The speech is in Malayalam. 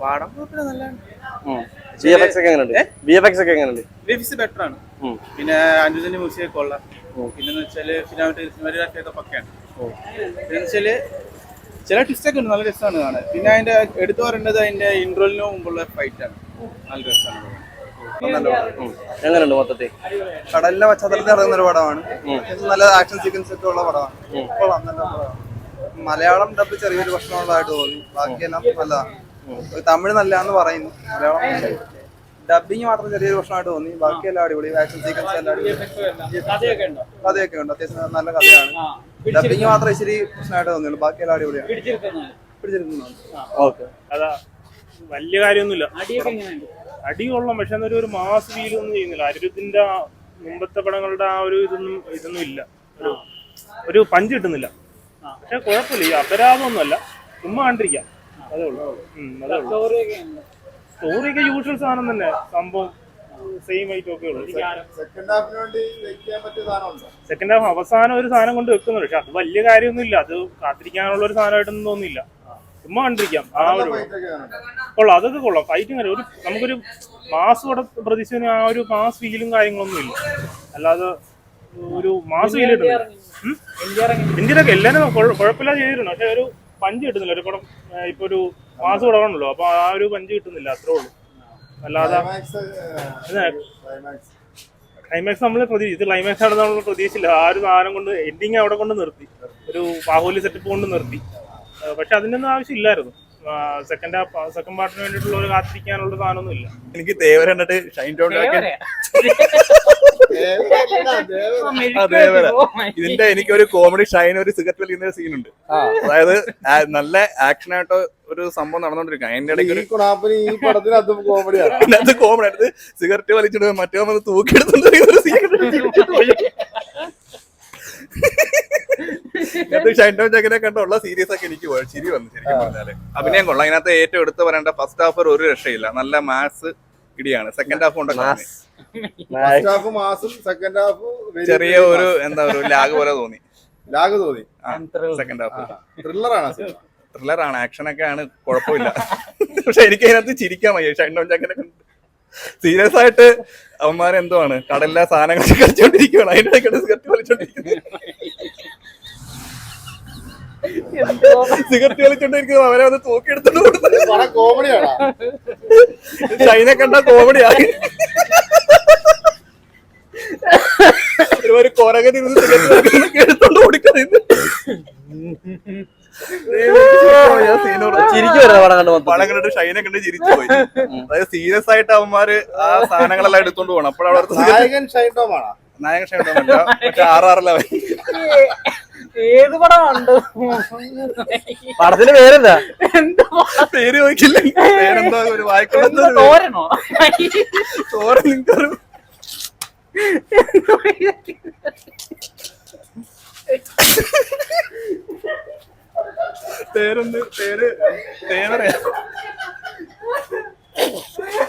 പാടം കുഴപ്പമില്ല നല്ലതാണ് ബി എഫ് എക്സ് ഒക്കെ എങ്ങനെയുണ്ട്? ബി എഫ് എക്സ് ഒക്കെ എങ്ങനെയുണ്ട്? ഗ്രാഫിക്സ് ബെറ്റർ ആണ്. ഉം. പിന്നെ കൊള്ളാം പിന്നെന്ന് വെച്ചാൽ സിനിമാറ്റോഗ്രാഫി പക്കയാണ്. പിന്നെ വെച്ചാൽ ചില ട്വിസ്റ്റ് ഒക്കെ ഉണ്ട് നല്ല രസമാണ് കാണാൻ. പിന്നെ അതിന്റെ എടുത്തു പറയേണ്ടത് അതിന്റെ ഇൻട്രോലിന് മുമ്പുള്ള ഫൈറ്റ് ആണ്. നല്ല രസമാണ് ഉം. എങ്ങനെയുണ്ട് മൊത്തത്തിൽ? കടലിന്റെ പശ്ചാത്തലത്തിൽ നടക്കുന്ന ഒരു പടമാണ്. നല്ല ആക്ഷൻ സീക്വൻസ് ഒക്കെ ഉള്ള പടമാണ്. കൊള്ളാം നല്ല പടമാണ്. മലയാളം ഡബ് ചെറിയൊരു പ്രശ്നമുള്ളതായിട്ട് തോന്നി. ബാക്കിയെല്ലാം നല്ലതാണ്. തമിഴ് നല്ലതാന്ന് പറയുന്നു. മലയാളം ഡബിങ് മാത്രം ചെറിയൊരു പ്രശ്നമായിട്ട് തോന്നി. ബാക്കി എല്ലാം അടിപൊളി. ആക്ഷൻ സീക്വൻസ് എല്ലാം അടിപൊളി. കഥയൊക്കെ ഉണ്ടോ? അത്യാവശ്യം നല്ല കഥയാണ്. ഡബിങ് മാത്രം ഇച്ചിരി പ്രശ്നമായിട്ട് തോന്നിയുള്ളു. ബാക്കി എല്ലാം അടിപൊളിയാണ്. ഓക്കെ. അതാ വലിയ കാര്യമൊന്നുമില്ല. അടി കൊള്ളാം പക്ഷെ എന്നൊരു ഒരു മാസ് ഫീൽ ഒന്നും ചെയ്യുന്നില്ല. അനിരുദ്ധിന്റെ ആ മുമ്പത്തെ പടങ്ങളുടെ ആ ഒരു ഇതൊന്നും ഇതൊന്നും ഇല്ല. ഒരു ഒരു പഞ്ച് കിട്ടുന്നില്ല. പക്ഷെ കുഴപ്പമില്ല. ഈ അപരാധമൊന്നുമല്ല. ചുമ്മാ കണ്ടിരിക്കാം. അതേ ഉള്ളൂ ഉം, അതേ ഉള്ളൂ സ്റ്റോറിയൊക്കെ യൂഷ്വൽ സാധനം തന്നെ. സംഭവം സെയിം ഐറ്റം ഒക്കെ ഉള്ളൂ. സെക്കൻഡ് ഹാഫിന് വേണ്ടി വെക്കാൻ പറ്റിയ സാധനമുണ്ടോ? സെക്കൻഡ് ഹാഫ് അവസാനം ഒരു സാധനം കൊണ്ട് വെക്കുന്നുണ്ട് പക്ഷെ അത് വലിയ കാര്യമൊന്നുമില്ല അത് കാത്തിരിക്കാനുള്ള ഒരു സാധനമായിട്ടൊന്നും തോന്നിയില്ല ചുമ്മാ കണ്ടിരിക്കാം. ആ ഒരു കൊള്ളാം. അതൊക്കെ കൊള്ളാം. ഫൈറ്റിംഗ് അല്ല ഒരു നമുക്കൊരു മാസ് കൂടെ പ്രതീക്ഷിക്കുന്ന ആ ഒരു മാസ് ഫീലും കാര്യങ്ങളൊന്നും ഇല്ല. അല്ലാതെ ഒരു മാസ് ഫീൽ ഇന്ത്യയിലൊക്കെ എല്ലാവരും കുഴ- കുഴപ്പമില്ലാതെ ചെയ്തിട്ടുണ്ട്. പക്ഷെ ഒരു പഞ്ച് കിട്ടുന്നില്ല. ഒരു പടം ഇപ്പൊ ഒരു മാസ് കൂടാണല്ലോ അപ്പൊ ആ ഒരു പഞ്ച് കിട്ടുന്നില്ല അത്രേ ഉള്ളൂ. അല്ലാതെ ക്ലൈമാക്സ് നമ്മൾ പ്രതീക്ഷിച്ചു ഇത് ക്ലൈമാക്സ് ആണ് നമ്മൾ പ്രതീക്ഷിച്ചില്ല ആ ഒരു സാധനം കൊണ്ട് എൻഡിങ് അവിടെ കൊണ്ട് നിർത്തി. ഒരു ബാഹുലി സെറ്റപ്പ് കൊണ്ട് നിർത്തി. പക്ഷെ അതിനൊന്നും ആവശ്യമില്ലായിരുന്നു. സെക്കൻഡ് ഹാഫ് സെക്കൻഡ് പാർട്ടിന് വേണ്ടിയിട്ടുള്ള ഒരു കാത്തിരിക്കാനുള്ള സാധനമൊന്നും ഇല്ല എനിക്ക് തേവര കണ്ടിട്ട് ഷൈൻ ടോൺ അതേപോലെ. ഇതിന്റെ എനിക്ക് ഒരു കോമഡി ഷൈൻ ഒരു സിഗരറ്റ് വലിക്കുന്ന ഒരു സീനുണ്ട് അതായത് നല്ല ആക്ഷൻ ആയിട്ട് ഒരു സംഭവം നടന്നുകൊണ്ടിരിക്കുക അതിന്റെ ഇടയ്ക്ക് അതിനകത്ത് കോമഡി ആയിട്ട് സിഗരറ്റ് വലിച്ചിട്ട് മറ്റേ വന്ന് തൂക്കിയെടുത്തു ഒരു സീൻ ഷൈൻ ടോൺ ജഗനെ കണ്ടുള്ള സീരീസ് ഒക്കെ എനിക്ക് ശരി ചിരി വന്നു ശരിക്കും പറഞ്ഞാൽ. അഭിനയം കൊള്ളാം. അതിനകത്ത് ഏറ്റവും എടുത്ത് പറയേണ്ട ഫസ്റ്റ് ഹാഫ് ഒരു രക്ഷയില്ല. നല്ല മാത്സ് ഇടിയാണ്. സെക്കൻഡ് ഹാഫ് കൊണ്ടൊക്കെ ഫസ്റ്റ് ഹാഫ് മാസം സെക്കൻഡ് ഹാഫ് ചെറിയ ഒരു എന്താ ഒരു ലാഗ് പോലെ തോന്നി. ലാഗ് തോന്നി. സെക്കൻഡ് ഹാഫ് ത്രില്ലറാണ് ത്രില്ലറാണ് ആക്ഷൻ ഒക്കെ ആണ്. കുഴപ്പമില്ല. പക്ഷെ എനിക്ക് അതിനകത്ത് ചിരിക്കാൻ വയ്യ. ഷൈൻഡോൺ ചങ്ങനെ സീരിയസ് ആയിട്ട് അവന്മാർ ആണ്. കടലിലെ സാധനങ്ങൾ കളിച്ചോണ്ടിരിക്കുകയാണ് അതിന്റെ ഇടയ്ക്കാണ് സിഗരറ്റ് വലിച്ചോണ്ടിരിക്കുന്നത് സിഗരറ്റ് വലിച്ചോണ്ടിരിക്കുന്നത് അവരെ വന്ന് തൂക്കിയെടുത്തോണ്ട് കൊടുത്തത് കോമഡിയാണ് ചൈന കണ്ട കോമഡിയായി ഒരു കൊരകൻ ഇരുന്ന് സിഗരറ്റ് എടുത്തോണ്ട് കൊടുക്കുന്നത് ചിരിച്ചു പണം പോയി. അതായത് സീരിയസ് ആയിട്ട് അവന്മാര് ആ സാധനങ്ങളെല്ലാം എടുത്തോണ്ട് പോകണം അപ്പോഴവിടെ നായകൻ ഷൈൻ ടോമാണ്. നായകൻ ഷൈൻ മറ്റേ ആർ ആർ ലെവൻ ഏത് പടമുണ്ട് പടത്തിന്റെ പേരെന്താ? പേര് ചോദിക്കില്ല. പേരെന്താ ഒരു വായിക്കൊള്ളുന്ന തോരനോ തോരണോ? ചോര നിങ്ങൾക്കൊരു പേരെന്ത്? പേര്? പേരറിയാം.